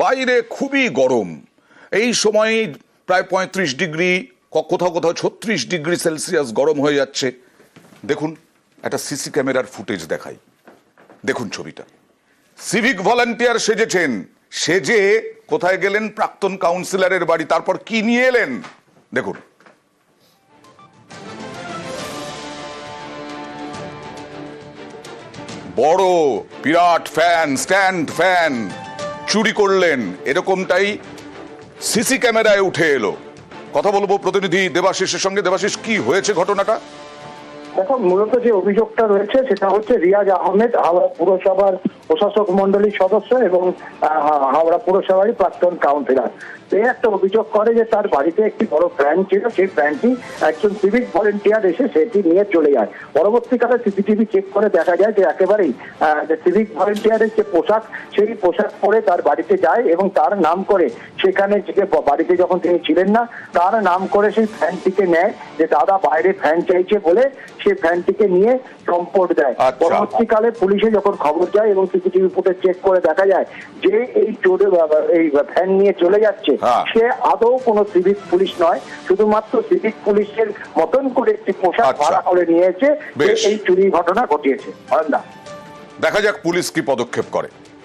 বাইরে খুবই গরম। এই সময় প্রায় পঁয়ত্রিশ ডিগ্রি কোথাও কোথাও ছত্রিশ ডিগ্রি সেলসিয়াস গরম হয়ে যাচ্ছে। দেখুন, একটা সিসি ক্যামেরার ফুটেজ দেখাই। দেখুন ছবিটা। সিভিক ভলান্টিয়ার সেজেছেন। সেজে কোথায় গেলেন প্রাক্তন কাউন্সিলরের বাড়ি, তারপর কি নিয়ে এলেন? দেখুন। বড় বিরাট ফ্যান, স্ট্যান্ড ফ্যান। চুরি করলেন। এরকমটাই সিসি ক্যামেরায় উঠে এলো। কথা বলব প্রতিনিধি দেবাশিসের সঙ্গে। দেবাশিস, কি হয়েছে ঘটনাটা? দেখো, মূলত যে অভিযোগটা রয়েছে সেটা হচ্ছে রিয়াজ আহমেদ হাওড়া পুরসভার প্রশাসক মন্ডলীর সদস্য এবং হাওড়া পুরসভারই প্রাক্তন কাউন্সিলর। সে একটা অভিযোগ করে যে তার বাড়িতে একটি বড় ফ্যান ছিল, সেই ফ্যানটি একজন সিভিক ভলেন্টিয়ার এসে সেটি নিয়ে চলে যায়। পরবর্তীকালে সিসিটিভি চেক করে দেখা যায় যে একেবারেই সিভিক ভলেন্টিয়ারের যে পোশাক, সেই পোশাক পরে তার বাড়িতে যায় এবং তার নাম করে সেখানে যে বাড়িতে যখন তিনি ছিলেন না, তার নাম করে সেই ফ্যানটিকে নেয় যে, দাদা, বাইরে ফ্যান চাইছে বলে সেই ফ্যানটিকে নিয়ে চম্পট দেয় আচ্ছা। পরবর্তীকালে পুলিশে যখন খবর যায় এবং সিসিটিভি ফুটেজ চেক করে দেখা যায় যে এই চোরে এই ফ্যান নিয়ে চলে যাচ্ছে হ্যাঁ। সে আদৌ কোনো সিভিক পুলিশ নয় শুধুমাত্র সিভিক পুলিশের মতন করে একটি পোশাক আচ্ছা। ভাড়া করে নিয়েছে এই চুরি ঘটনা ঘটিয়েছে দেখা যাক পুলিশ কি পদক্ষেপ করে